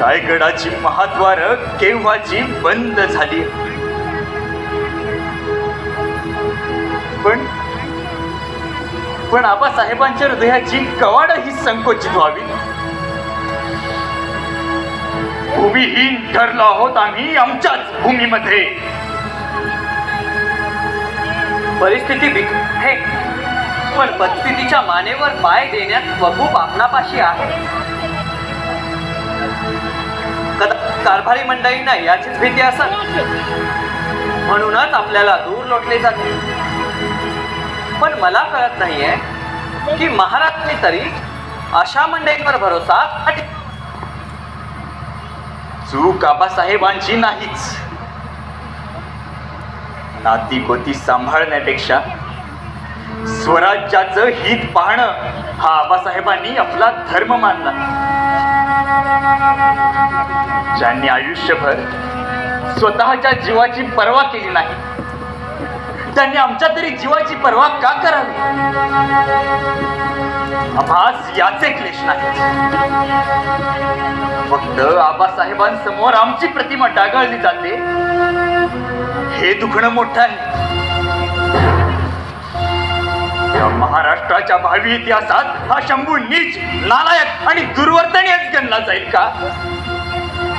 रायगडाची महाद्वार केव्हाची बंद झाली? पण पण आबासाहेबांच्या हृदयाची कवाड ही संकोचित व्हावी. भूमिहीन ठरलो आहोत आम्ही आमच्याच भूमीमध्ये. परिस्थिती बिक हे पण परिस्थितीच्या मानेवर पाय देण्यात वकूप आपणापाशी आहे. कदा कारभारी मंडळींना याचीच भीती असत म्हणूनच आपल्याला दूर लोटले जाते. पण मला कळत नाहीये की महाराजांनी तरी अशा मंडळींवर भरोसा चूक आबासाहेबांची नाहीच. नाती गोती सांभाळण्यापेक्षा स्वराज्याचं हित पाहणं हा आबासाहेबांनी आपला धर्म मानला. ज्यांनी आयुष्यभर स्वतःच्या जीवाची पर्वा केली नाही त्यांनी आमच्या तरी जीवाची पर्वा का करावी? आभास याचे क्लेश नाही फक्त आबासाहेबांसमोर आमची प्रतिमा डागाळली जाते. हे दुखणं मोठं आहे. या महाराष्ट्राच्या भावी इतिहासात हा शंभू नीच नालायक आणि दुर्वर्तनीयच गणला जाईल का?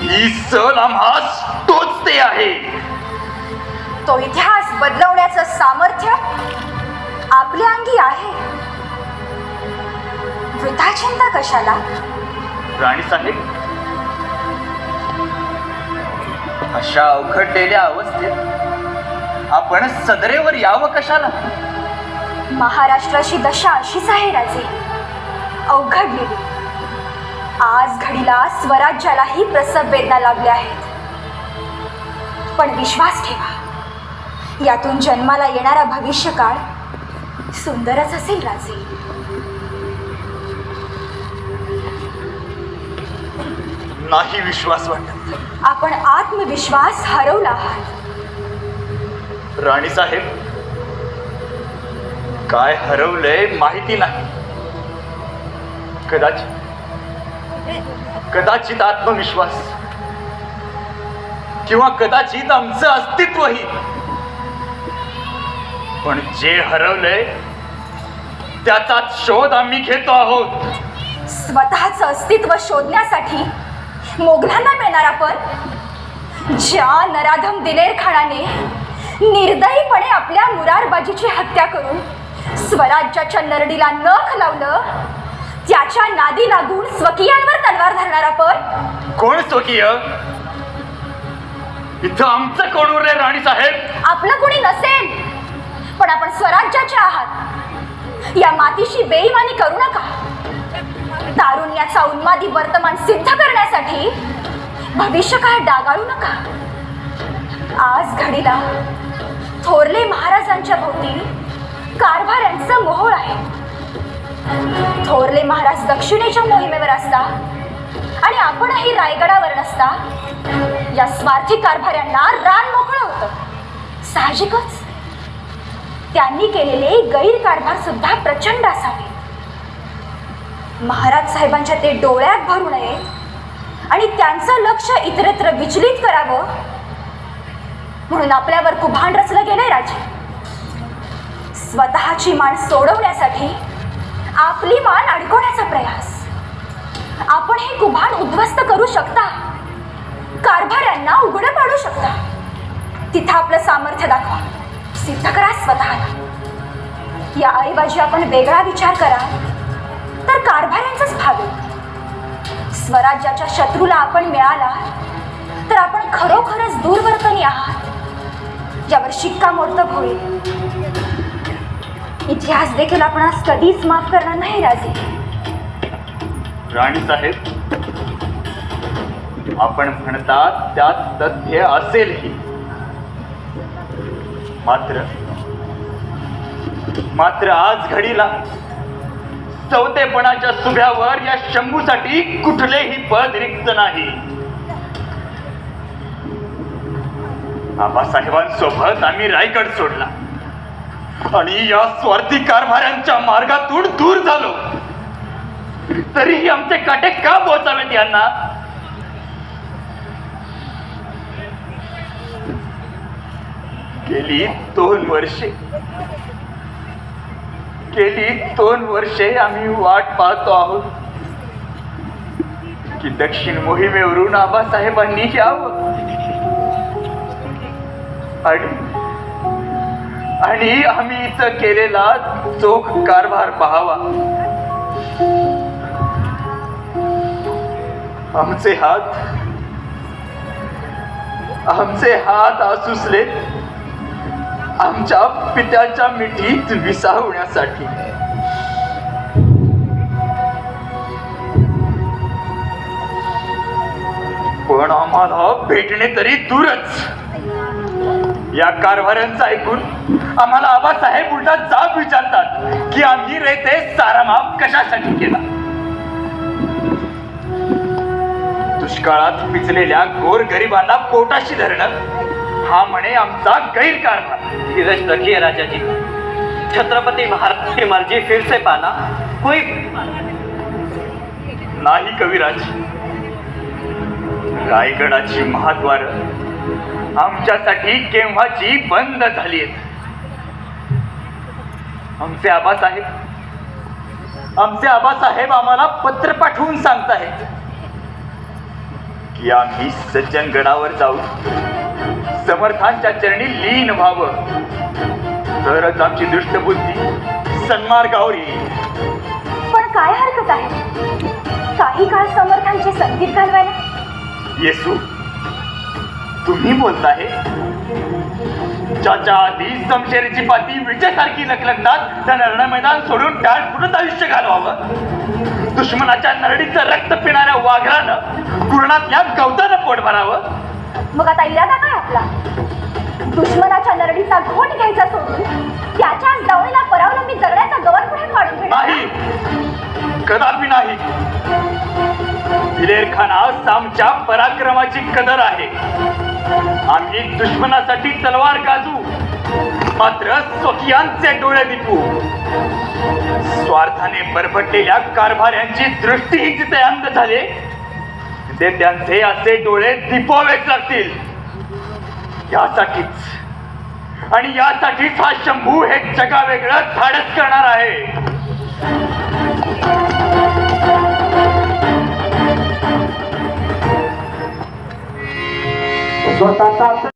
ही सल आम्हास तोच ते आहे. तो इतिहास बदलवण्याचं सामर्थ्य आपल्या अंगी आहे. वृथा चिंता कशाला? राणी साहेब अशा अवघडलेल्या अवस्थेत आपण सदरेवर यावं कशाला? महाराष्ट्राची दशा अशीच आहे राजे. अवघडलेली आज घडीला स्वराज्यालाही प्रसव वेदना लागल्या आहेत. पण विश्वास ठेवा. यातून जन्माला येणारा भविष्यकाळ सुंदरच असेल राजे. नाही विश्वास वाटत. आपण आत्मविश्वास हरवला आहात. राणी साहेब काय हरवलंय माहिती नाही. कदाचित. कदाचित आत्मविश्वास. किंवा कदाचित आमचं अस्तित्वही. पण जे हरवलंय त्याचा शोध आम्ही घेतो आहोत. स्वतःचं अस्तित्व शोधण्यासाठी मोगलांना मिळणार आपण? ज्या नराधम दिलेर खानाने निर्दयीपणे आपल्या मुरारबाजीची हत्या करून स्वराज्याच्या नरडीला नख लावलं. त्याच्या नादी लागून स्वकीयांवर तलवार धरणार आपण. कोण स्वकीय? इथं आमचं कोण उरलंय राणी साहेब? आपलं कोणी नसेल. पण आपण स्वराज्याचे आहात. या मातीशी बेईमानी करू नका. तारुण्याचा उन्मादी वर्तमान सिद्ध करण्यासाठी भविष्यकाळ डागाळू नका. आज घडीला थोरले महाराजांच्या भोवती कारभाऱ्यांचं मोहोळ आहे. थोरले महाराज दक्षिणेच्या मोहिमेवर असता आणि आपणही रायगडावर नसता या स्वार्थी कारभाऱ्यांना रान मोकळं होतं. साहजिकच. त्यांनी केलेले गैरकारभार सुद्धा प्रचंड असावे. महाराज साहेबांच्या ते डोळ्यात भरू नये आणि त्यांचं लक्ष इतरत्र विचलित करावं म्हणून आपल्यावर कुभांड रचलं गेलंय राजे. स्वतःची मान सोडवण्यासाठी आपली मान अडकवण्याचा प्रयास. आपण हे कुभान उद्ध्वस्त करू शकता. कारभाऱ्यांना उघडं पाडू शकता. तिथं आपलं सामर्थ्य दाखवा. सिद्ध करा स्वतःला. या ऐवजी आपण वेगळा विचार करा. तर कारभाऱ्यांचंच भावे स्वराज्याच्या शत्रूला आपण मिळाला तर आपण खरोखरच दूरवर्तनी आहात. यावर शिक्कामोर्तब होईल. इतिहास देखील आपणास कधीच माफ करणार नाही राजे. राणी साहेब आपण म्हणतात त्यात तथ्य असेल मात्र मात्र आज घडीला चौथेपणाच्या सुभ्यावर या शंभूसाठी कुठलेही पद रिक्त नाही. आबासाहेबांसोबत आम्ही रायगड सोडला. आणि या स्वार्थी कारभाऱ्यांच्या मार्गातून दूर झालो. तरीही आमचे काटे का पोहोचावेत यांना? गेली दोन वर्षे. गेली दोन वर्षे आम्ही वाट पाहतो आहोत. कि दक्षिण मोहिमेवरून आबासाहेबांनी यावं. आणि आणि आम्ही इथं केलेला चोख कारभार पाहावा. आमचे हात आमचे हात आसुसले आमच्या पित्याच्या मिठीत विसावण्यासाठी. पण आम्हाला भेटणे तरी दूरच. या कारभाऱ्यांचं ऐकून आम्हाला आबासाहेब उलटा जाब विचारतात की आम्ही रेते सारामाप कशासाठी केला? दुष्काळात पिचलेल्या गोर गरिबांना पोटाशी धरणं हा म्हणे आमचा गैरकारभार. धीरज रखिए राजा जी छत्रपति महाराज की मर्जी फिर से पाना कोई नाही कविराज. रायगडाची महाद्वार आमच्यासाठी केव्हाची बंद झाली आमचे आबासाहेब आमचे आबासाहेब आम्हाला पत्र पाठवून सांगताहेत की आम्ही सज्जनगडावर जाऊ. समर्थांच्या चरणी लीन व्हावं. तरच आमची दुष्टबुद्धी सन्मार्गावर येईल. पण काय हरकत आहे? काही काळ समर्थांची संगीत घालवायला? येसू तुम्ही बोलताय? ज्याच्या आधी समशेरीची पाती विजयासारखी लखलखतात त्या रण मैदान सोडून डाळ पुरत आयुष्य घालवावं. दुश्मनाच्या नरडीचं रक्त पिणाऱ्या वाघरानं कुरणातल्या गवतानं पोट भरावं. मग आता इरादा काय आपला? दुश्मनाच्या नरडीचा घोट घ्यायचा सोडून त्याच्याच दावणीला परावलंबी जगण्याचा गवर पुढे काढून? नाही. कदापि नाही. दिलेर खानास आमच्या पराक्रमाची कदर आहे. आम्ही दुश्मनासाठी तलवार गाजू. मात्र स्वकीयांचे डोळे दिपू स्वार्थाने बरबडलेल्या कारभाऱ्यांची दृष्टीही जिथे अंध झाले ते त्यांचे असे डोळे दिपवावेच लागतील. यासाठीच. आणि यासाठीच हा शंभू हे जगावेगळं धाडस करणार आहे. स्वतःचा